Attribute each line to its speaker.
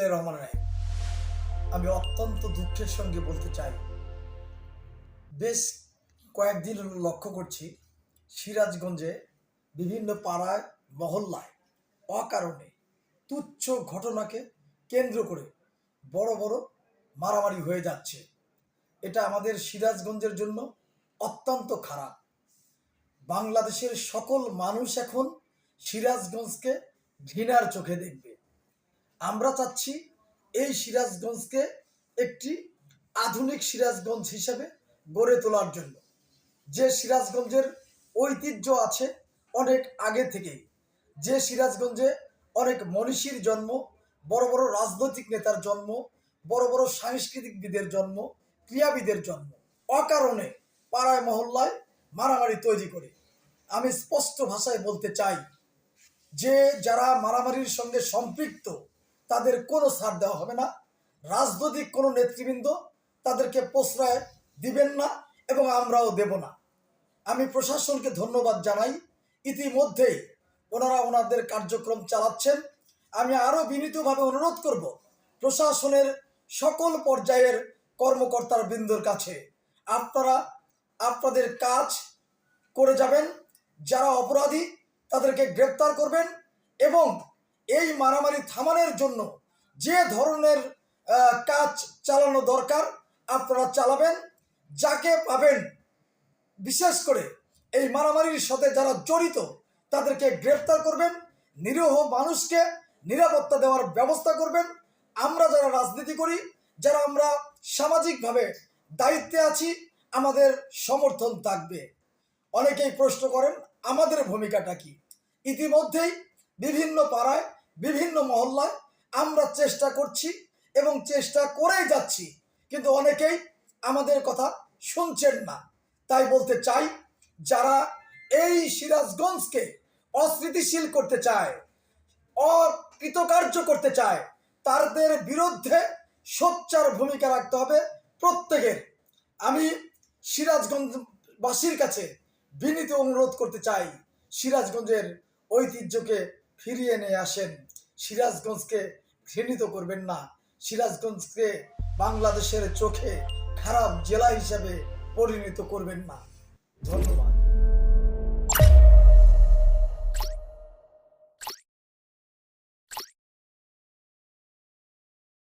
Speaker 1: বিসমিল্লাহ রহমান রাহিম আমি অত্যন্ত দুঃখের সঙ্গে বলতে চাই, বেশ কয়েকদিন লক্ষ্য করছি সিরাজগঞ্জে বিভিন্ন পাড়ায়, মহল্লায় অকারণে তুচ্ছ ঘটনাকে কেন্দ্র করে বড় বড় মারামারি হয়ে যাচ্ছে। এটা আমাদের সিরাজগঞ্জের জন্য অত্যন্ত খারাপ। বাংলাদেশের সকল মানুষ এখন সিরাজগঞ্জকে ঘৃণার চোখে দেখবে। আমরা চাচ্ছি এই সিরাজগঞ্জকে একটি আধুনিক সিরাজগঞ্জ হিসেবে গড়ে তোলার জন্য। যে সিরাজগঞ্জের ঐতিহ্য আছে অনেক আগে থেকেই। যে সিরাজগঞ্জে অনেক মনীষীর জন্ম, বড় বড় রাজনৈতিক নেতার জন্ম, বড় বড় সাংস্কৃতিকবিদের জন্ম, ক্রীড়াবিদের জন্ম, অকারণে পাড়ায় মহল্লায় মারামারি তৈরি করে। আমি স্পষ্ট ভাষায় বলতে চাই যে যারা মারামারির সঙ্গে সম্পৃক্ত তাদের কোনো ছাড় দেওয়া হবে না। রাজনৈতিক কোনো নেতৃবৃন্দ তাদেরকে প্রশ্রয় দিবেন না এবং আমরাও দেব না। আমি প্রশাসনকে ধন্যবাদ জানাই। ইতিমধ্যেই ওনারা ওনাদের কার্যক্রম চালাচ্ছেন। আমি আরও বিনীতভাবে অনুরোধ করব, প্রশাসনের সকল পর্যায়ের কর্মকর্তার বৃন্দর কাছে আপনারা আপনাদের কাজ করে যাবেন। যারা অপরাধী তাদেরকে গ্রেপ্তার করবেন এবং এই মারামারি থামানোর জন্য যে ধরনের কাজ চালানো দরকার, আপনারা চালাবেন, যাকে পাবেন, বিশেষ করে এই মারামারির সাথে যারা জড়িত, তাদেরকে গ্রেফতার করবেন, নিরীহ মানুষকে নিরাপত্তা দেওয়ার ব্যবস্থা করবেন। আমরা যারা রাজনীতি করি, যারা আমরা সামাজিকভাবে দায়িত্বে আছি, আমাদের সমর্থন থাকবে। অনেকেই প্রশ্ন করেন, আমাদের ভূমিকাটা কি? ইতিমধ্যেই বিভিন্ন পাড়ায় বিভিন্ন মহল্লায় আমরা চেষ্টা করছি এবং চেষ্টা করেই যাচ্ছি। কিন্তু অনেকেই আমাদের কথা শুনছেন না। তাই বলতে চাই, যারা এই সিরাজগঞ্জকে অস্থিতিশীল করতে চায়, অকৃতকার্য করতে চায়, তাদের বিরুদ্ধে সোচ্চার ভূমিকা রাখতে হবে প্রত্যেকের। আমি সিরাজগঞ্জবাসীর কাছে বিনীত অনুরোধ করতে চাই, সিরাজগঞ্জের ঐতিহ্যকে ফিরিয়ে নিয়ে আসেন। সিরাজগঞ্জকে ঘৃণিত করবেন না। সিরাজগঞ্জকে বাংলাদেশের চোখে খারাপ জেলা হিসাবে পরিণত করবেন না। ধন্যবাদ।